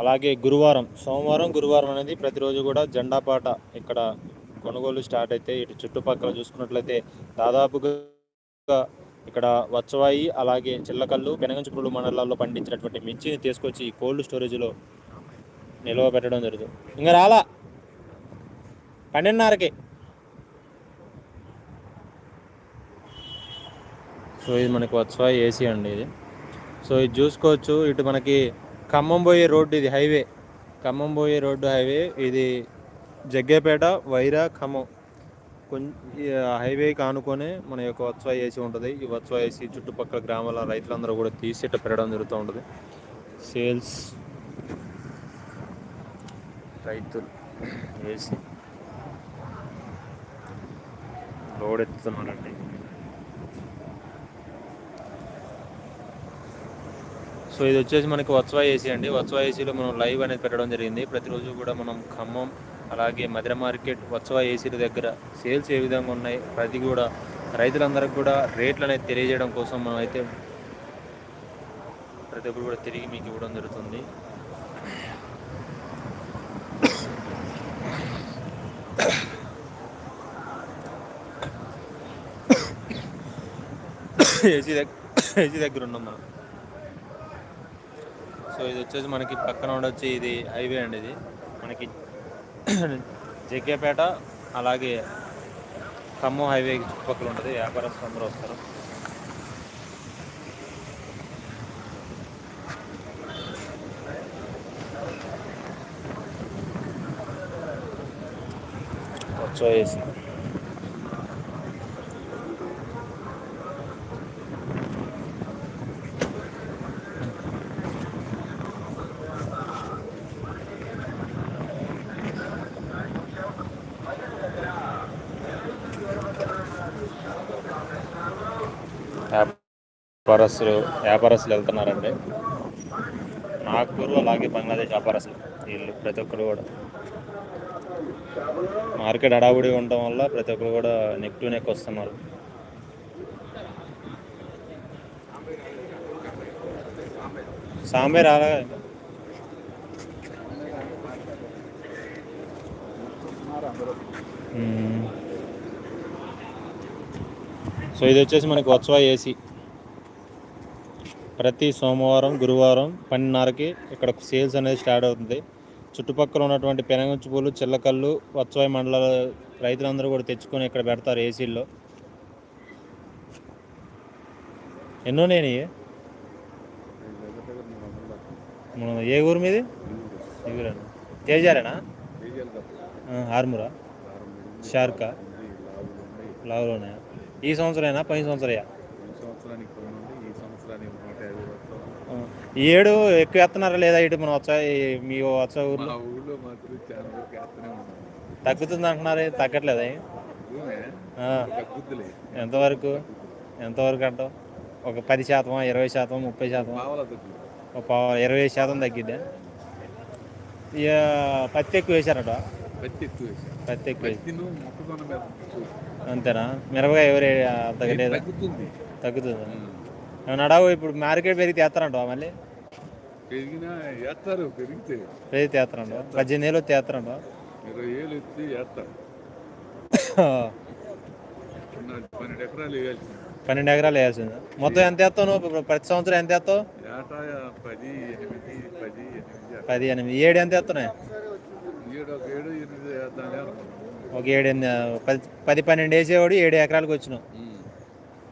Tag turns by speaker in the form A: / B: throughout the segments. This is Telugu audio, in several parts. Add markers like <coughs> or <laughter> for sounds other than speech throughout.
A: అలాగే గురువారం సోమవారం గురువారం అనేది ప్రతిరోజు కూడా జెండాపాట ఇక్కడ కొనుగోలు స్టార్ట్ అయితే ఇటు చుట్టుపక్కల చూసుకున్నట్లయితే దాదాపుగా ఇక్కడ వచ్చవాయి అలాగే చిల్లకల్లు పెనగంచుపురుడు మండలాల్లో పండించినటువంటి మిర్చిని తీసుకొచ్చి ఈ కోల్డ్ స్టోరేజ్లో నిల్వ పెట్టడం జరుగుతుంది. ఇంకా రాలా? పన్నెండున్నరకి. సో ఇది మనకి వచ్చవాయి ఏసీ అండి ఇది. సో ఇది చూసుకోవచ్చు. ఇటు మనకి ఖమ్మం పోయే రోడ్డు ఇది హైవే. ఖమ్మం పోయే రోడ్డు హైవే. ఇది జగ్గేపేట వైరా ఖమ్మం. కొంచెం హైవే కానుకొనే మన యొక్క వత్సవా ఏసీ ఉంటుంది. ఈ వత్సవా ఏసీ చుట్టుపక్కల గ్రామాల రైతులందరూ కూడా తీసి ఇట్లా జరుగుతూ ఉంటుంది. సేల్స్ రైతులు ఏసీ. లోడ్ ఎత్తుతున్నారండి. సో ఇది వచ్చేసి మనకి వత్సవా ఏసీ అండి. వత్సవ ఏసీలో మనం లైవ్ అనేది పెట్టడం జరిగింది. ప్రతిరోజు కూడా మనం ఖమ్మం అలాగే మధుర మార్కెట్ వత్సవ ఏసీల దగ్గర సేల్స్ ఏ విధంగా ఉన్నాయి ప్రతి కూడా రైతులందరికీ కూడా రేట్లు అనేది తెలియజేయడం కోసం మనం అయితే ప్రతి ఒక్కరు కూడా తిరిగి మీకు ఇవ్వడం జరుగుతుంది. <coughs> ఏసీ దగ్గర <coughs> ఏసీ దగ్గర ఉన్నాం మనం. సో ఇది వచ్చేసి మనకి పక్కన ఉండొచ్చి ఇది హైవే అండి ఇది. మనకి జగ్గేపేట అలాగే ఖమ్మం హైవే చుట్టుపక్కల ఉంటుంది. వ్యాపారస్తులు అందరూ వస్తారు. వచ్చేసి వ్యాపారస్తులు వ్యాపారస్తులు వెళ్తున్నారండి. నాగ్పూర్లో అలాగే బంగ్లాదేశ్ వ్యాపారస్తులు వీళ్ళు ప్రతి ఒక్కరు కూడా. మార్కెట్ హడావుడి ఉండటం వల్ల ప్రతి ఒక్కరు కూడా నెక్ టు నెక్ వస్తున్నారు. సాంబే రాలే. మ్మ్. సో ఇది వచ్చేసి మనకి వత్సవ ఏసీ. ప్రతి సోమవారం గురువారం పన్నెండున్నరకి ఇక్కడ సేల్స్ అనేది స్టార్ట్ అవుతుంది. చుట్టుపక్కల ఉన్నటువంటి పెనగంచుపూలు చిల్లకల్లు వత్సవాయి మండలాల రైతులందరూ కూడా తెచ్చుకొని ఇక్కడ పెడతారు ఏసీల్లో. ఎన్నో నేను ఏ ఊరు మీది? తేజారేనా? ఆర్మురా? షార్కా? లావులోనే ఈ సంవత్సరమేనా
B: వస్తాం.
A: ఈ ఏడు ఎక్కువ వేస్తున్నారా లేదా ఇటు మనం వచ్చా మీ వచ్చా ఊర్లో? తగ్గుతుంది అంటున్నారు తగ్గట్లేదా? ఎంతవరకు? ఎంతవరకు అంటావు? ఒక పది శాతం ఇరవై శాతం ముప్పై శాతం ఇరవై శాతం తగ్గిద్దా? ఇక పత్తి ఎక్కువ వేశారట?
B: పత్తి ఎక్కువ
A: పత్తి ఎక్కువ అంతేనా? మిరపకాయ ఎవరు తగ్గలేదా?
B: తగ్గుతుంది.
A: అడవు ఇప్పుడు మార్కెట్ పెరిగితే వేస్తారంటావా మళ్ళీ?
B: పెరిగినా వేస్తారు పెరిగితే.
A: పెరిగితే వేస్తారంటావా? పద్దెనిమిది ఏళ్ళు వస్తే వేస్తారంటావా?
B: ఇరవై ఏళ్ళు వేస్తారు. పన్నెండు ఎకరాలు
A: పన్నెండు ఎకరాలు వేయాల్సింది? మొత్తం ఎంత వేస్తావు నువ్వు? ఇప్పుడు ప్రతి సంవత్సరం ఎంత వేస్తావు?
B: పది ఎనిమిది పది ఎనిమిది.
A: పది ఎనిమిది. ఏడు ఎంత వేస్తున్నాయి?
B: ఏడు ఒక ఏడు ఎనిమిది వేద్దాం అనుకున్నాం
A: ఒక ఏడు పది పది పన్నెండు వేసేవాడు ఏడు ఎకరాలకు వచ్చినావు
B: ఉం.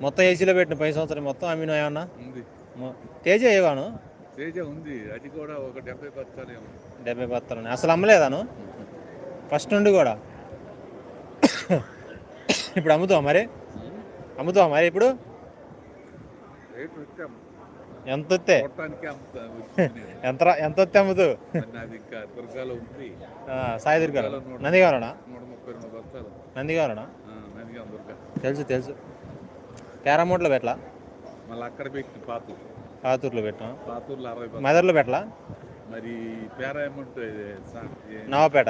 A: మొత్తం ఏసీలో పెట్టిన పది సంవత్సరం మొత్తం అమ్మిన ఏమన్నా?
B: ఉంది.
A: మొ- తేజ ఏవాను
B: తేజ ఉంది. అది కూడా ఒక డెబ్బై బస్తాలేమో
A: డెబ్బై బత్తాలు అసలు అమ్మలేదాను? ఫస్ట్ నుండి కూడా. ఇప్పుడు అమ్ముతావా మరి? అమ్ముతావా మరి ఇప్పుడు?
B: రేటు
A: ఎంత వస్తే?
B: కొట్టడానికి. <laughs>
A: ఎంత రా- ఎంత వస్తే అమ్ముతూ
B: మరి నాది ఇంకా దుర్గాలో ఉంది.
A: ఆ, సాయి దుర్గాలు నందిగారనా నందిగారనా?
B: ఆ, నందిగాం దుర్గా.
A: తెలుసు తెలుసు. క్యారమోట్లో పెట్టలా?
B: మళ్ళీ అక్కడ పెట్టిన పాతూరు
A: పాతూరులో పెట్టాం?
B: పాతూరులో అరవై
A: మెదర్లో పెట్టలా?
B: మరి పేర అమౌంట్
A: నవాపేట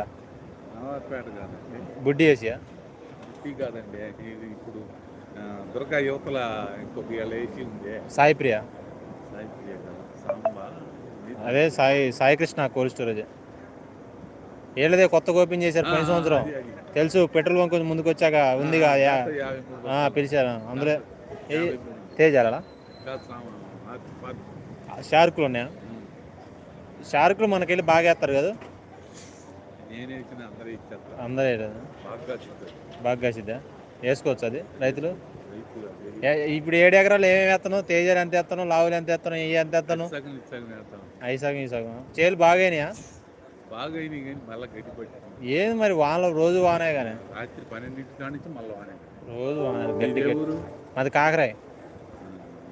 B: నవాపేట కాదండి
A: బుడ్డి ఏసియా?
B: టీ కాదండి. ఇది ఇప్పుడు దుర్గా యువతల ఇంకొక ఇవాళ ఏసీ ఉంది.
A: సాయి ప్రియ
B: సాయిప్రియ కదా సాంబా.
A: అదే సాయి సాయి కృష్ణ కోల్డ్ స్టోరేజ్. ఏళ్ళదే కొత్తగా ఓపెన్ చేశారు పోయిన సంవత్సరం. తెలుసు పెట్రోల్ బంక్ ముందుకు వచ్చాక ఆ, పిలిచారు. అందులో. తేజాలా
B: పది.
A: షార్కులు ఉన్నాయా. షార్కులు మనకెళ్ళి బాగా వేస్తారు కదా?
B: అందరూ. బాగా
A: కాసిద్దా వేసుకోవచ్చు అది రైతులు? ఇప్పుడు ఏడు ఎకరాలు ఏమేమి వేస్తాను? తేజాలు ఎంత వేస్తాను? లావులు ఎంత వేస్తాను? ఇవి ఎంత వేస్తాను. అవి సగం ఈ సగం. చేలు బాగాయినాయా
B: బాగా అయినాయి కానీ మళ్ళీ గట్టి పట్టినాం
A: ఏది మరి వానలో? రోజు వానే కానీ.
B: రాత్రి పన్నెండింటి కాడి నుంచి మళ్ళీ వాడే
A: రోజు వానే. గట్టి
B: ఊరు?
A: అది కాకరాయి.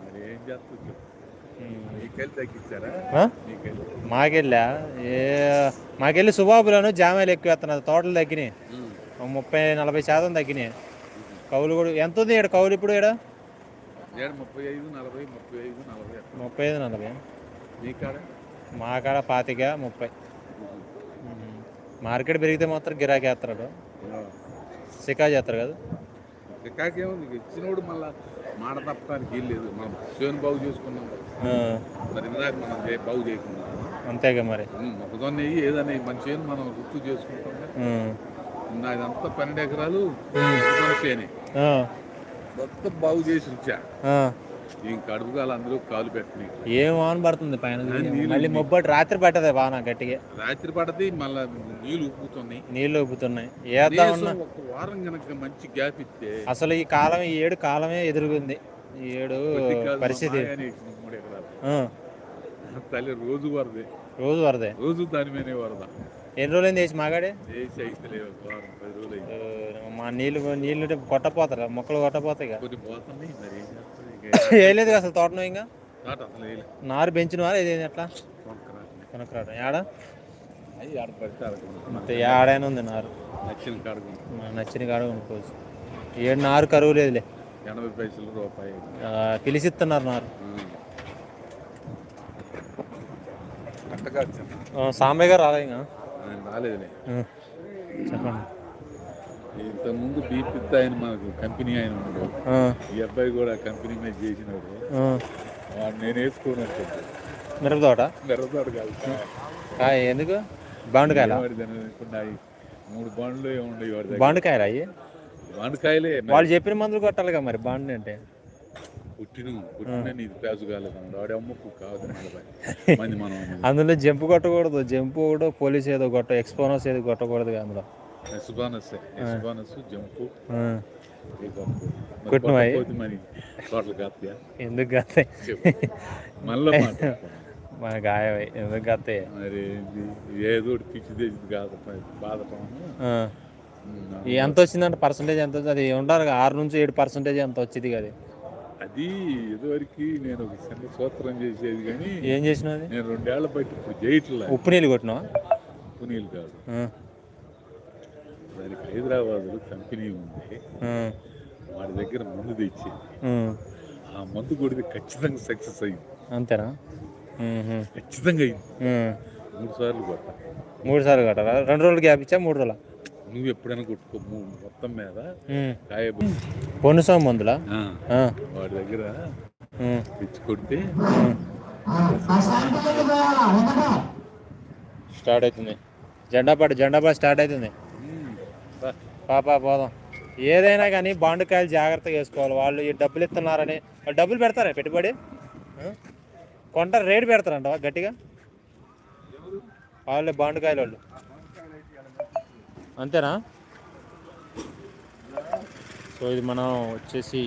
B: మరి ఏం నీకెళ్ళి తగ్గించారా
A: మాకెళ్ళా ఏ మాకెళ్ళి సుబాబులను జామాయిలు ఎక్కువ వేస్తున్నారు. తోటలు తగ్గినాయి. ముప్పై నలభై శాతం తగ్గినాయి. కౌలు కూడా ఎంత ఉంది ఇక్కడ కౌలు ఇప్పుడు ఇక్కడ
B: ముప్పై ఐదు నలభై ముప్పై ఐదు నలభై.
A: ముప్పై ఐదు నలభై.
B: నీ కాడ?
A: మా కాడ పాతిక ముప్పై. మార్కెట్ పెరిగితే మాత్రం గిరాకీ వేస్తాడు సికా చేస్తారు కదా.
B: కాకేముంది ఇక ఇచ్చినోడు మళ్ళా మాట తప్పడానికి ఏం లేదు. మనం శివన్ బాగు చేసుకున్నాం మరి ఇందాక మనం బాగు చేయకుండా.
A: అంతేగా మరి.
B: మొక్కజొన్న నెయ్యి ఏదైనా మన చేను మనం గుర్తు చేసుకుంటాం. నాదంతా పన్నెండు ఎకరాలు చేనే. మొత్తం బాగు చేసి ఉంచా. అడుగుగాలు అందులో కాలు పెట్టని
A: ఏం వాన పడుతుంది పైన మళ్ళీ మొబ్బటి రాత్రి పట్టదే బాగా గట్టిగా.
B: రాత్రి పడది మళ్ళా నీళ్ళు
A: నీళ్ళు ఉబ్బుతున్నాయి వేద్దామన్నా
B: కనీసం ఒక వారం కనుక మంచి గ్యాప్ ఇస్తే
A: అసలు ఈ కాలం ఈ ఏడు కాలమే ఎదురుగుంది. ఈ ఏడు పరిస్థితి.
B: తల్లి రోజు వరదే.
A: రోజు వరదే.
B: రోజు దాని మీదే వరద.
A: ఎన్ని రోజులు చేసి మాగాడే మా నీళ్ళు నీళ్ళు కొట్టపోతారా మొక్కలు కొట్టపోతాయి వేయలేదు అసలు తోటను ఇంకా? నారు పెంచిన వారు
B: పడితే ఆడుకుంటున్నాం
A: అంతే ఏడైనా ఉంది నారు.
B: నచ్చిన
A: మనకు నచ్చిన కాడ కొనుక్కోవచ్చు. ఏడు నారు కరువు లేదులే.
B: ఎనభై పైసలు రూపాయి.
A: పిలిచిస్తున్నారు నారు. సాంబయ్య గారు రాలే ఇంకా?
B: ఆయన రాలేదులే.
A: చెప్పండి.
B: ఇంతకుముందు బీపిత్ ఆయన మనకు కంపెనీ ఆయన ఉన్నాడు. ఈ అబ్బాయి కూడా కంపెనీ మీద చేసినాడు. నేను వేసుకోను అనుకుంటా
A: మిరప తోట
B: నెరదాడు కాదు
A: ఎందుకు? బాండుకాయల?
B: మూడు బండ్లు ఏముండవు
A: బాండుకాయలు అయ్యి?
B: బండకాయలే
A: వాళ్ళు చెప్పిన మందులు కొట్టాలిగా మరి బాండు అంటే.
B: పుట్టిన పుట్టిన పేసు కాలేదు వాడి అమ్మకు కాదు మంది మనం.
A: అందులో జంపు కొట్టకూడదు. జంపు కూడా పోలీస్ ఏదో కొట్ట ఎక్స్పోనస్ ఏదో కొట్టకూడదు కదా అందులో.
B: ఎస్బానస్ ఎస్బానస్ జంపు
A: ఆ,
B: ఈ గొప్ప. మరి
A: కొట్టినవా అయ్యి?
B: కొట్టకపోతే మరి తోటలు కాస్తాయా
A: ఎందుకు కాస్తాయి
B: మళ్ళీ.
A: మన గాయమై ఎందుకు కాస్తాయి
B: మరి ఏంది? ఒకటి పిచ్చి తెచ్చింది కాదు.
A: ఈ ఎంత వచ్చిందంటే పర్సంటేజ్ ఎంత వచ్చింది అది ఉండాలి కదా, ఆరు నుంచి ఏడు పర్సంటేజ్ ఎంత వచ్చింది కదా
B: అది ఇదివరకు నేను ఒక చిన్న సూత్రం చేసేది కానీ
A: ఏం చేసినావు అది
B: నేను రెండేళ్ళ బట్టి ఇప్పుడు చేయట్లే
A: ఉప్పు నీళ్ళు కొట్టినావా
B: పునీలు కాదు
A: ఆ,
B: దానికి హైదరాబాద్లో కంపెనీ ఉంది. వాడి దగ్గర మందు తెచ్చి
A: ఆ.
B: మందు కొడితే ఖచ్చితంగా సక్సెస్ అయింది.
A: అంతేనా.
B: ఖచ్చితంగా అయింది. మూడు సార్లు కొట్ట
A: మూడు సార్లు కట్టాలా? రెండు రోజులు గ్యాప్ ఇచ్చా మూడు రోజుల?
B: నువ్వు ఎప్పుడైనా కొట్టుకో మొత్తం మీద కాయ
A: పొన్ను సోమ మందులా?
B: వాడి దగ్గర తెచ్చి కొడితే.
A: స్టార్ట్ అవుతుంది. జెండా పాటు జెండా పాటు స్టార్ట్ అవుతుంది. పాపా పోదాం. ఏదైనా కానీ బాండుకాయలు జాగ్రత్తగా వేసుకోవాలి. వాళ్ళు ఈ డబ్బులు ఇస్తున్నారని. వాళ్ళు డబ్బులు పెడతారా పెట్టుబడి? కొంట రేటు పెడతారంట గట్టిగా? వాళ్ళే బాండుకాయలు వాళ్ళు. అంతేనా? సో ఇది మనం వచ్చేసి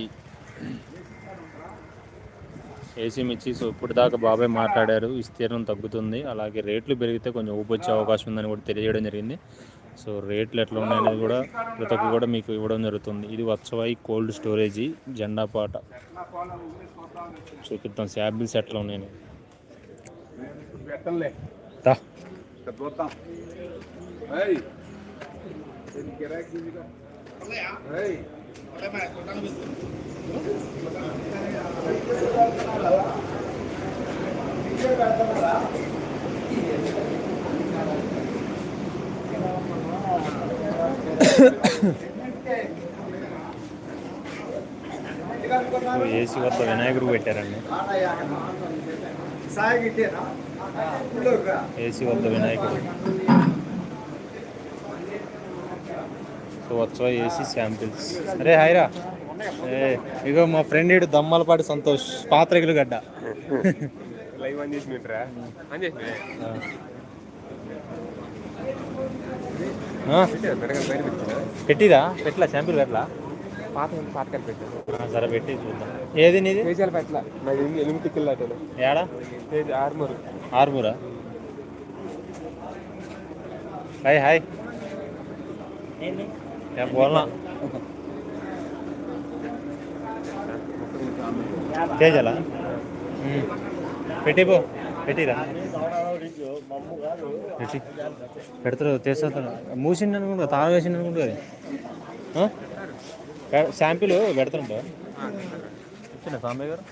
A: ఏసీ మిర్చి. సో ఇప్పుడు దాకా బాబాయ్ మాట్లాడారు. విస్తీర్ణం తగ్గుతుంది. అలాగే రేట్లు పెరిగితే కొంచెం ఊపొచ్చే అవకాశం ఉందని కూడా తెలియజేయడం జరిగింది. సో రేట్లు ఎట్లా ఉన్నాయనేది కూడా ప్రతి ఒక్కరు కూడా మీకు ఇవ్వడం జరుగుతుంది. ఇది వచ్చవాయి కోల్డ్ స్టోరేజీ జెండా పాట. చూపిద్దాం శాంపిల్స్ ఎట్లా ఉన్నాయని దా.
B: ఇక్కడ చూద్దాం ఏయ్, దీనికి గిరాకీ ఉందిగా? ఏయ్,
A: సో ఏసీ వద్ద వినాయకుడు పెట్టారండి. ఏసీ వద్ద వినాయకుడు. వచ్చా ఏసీ శాంపిల్స్. అరే హాయ్రా. ఏ ఇగో మా ఫ్రెండ్ ఇడు దమ్మలపాటి సంతోష్ పాత్రగిలు గడ్డ.
C: లైవ్ ఆన్ చేసి
A: పెట్టిదా పెట్టలా శాంపిల్ పెట్టలా?
C: పాత పాత
A: పెట్టారు సరే పెట్టి చూద్దాం. ఏది నీది?
C: పేజాలు పెట్టల. నాకు ఎనిమిది కిల్లాటలు
A: ఏడా
C: పేజ్ ఆర్మూరు.
A: ఆర్మూరా? Hi hi. పోలా పేజాలా పెట్టిపో పెట్టిరా. పెట్టి పెడతారు తెస్తాను మూసింది అనుకుంటా తాను వేసింది అనుకుంటా శాంపిల్ పెడుతుంటా వచ్చిందా సాంబయ్య గారు?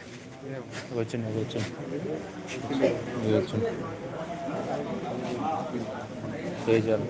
A: వచ్చింది అది వచ్చింది. వచ్చింది. చేశారు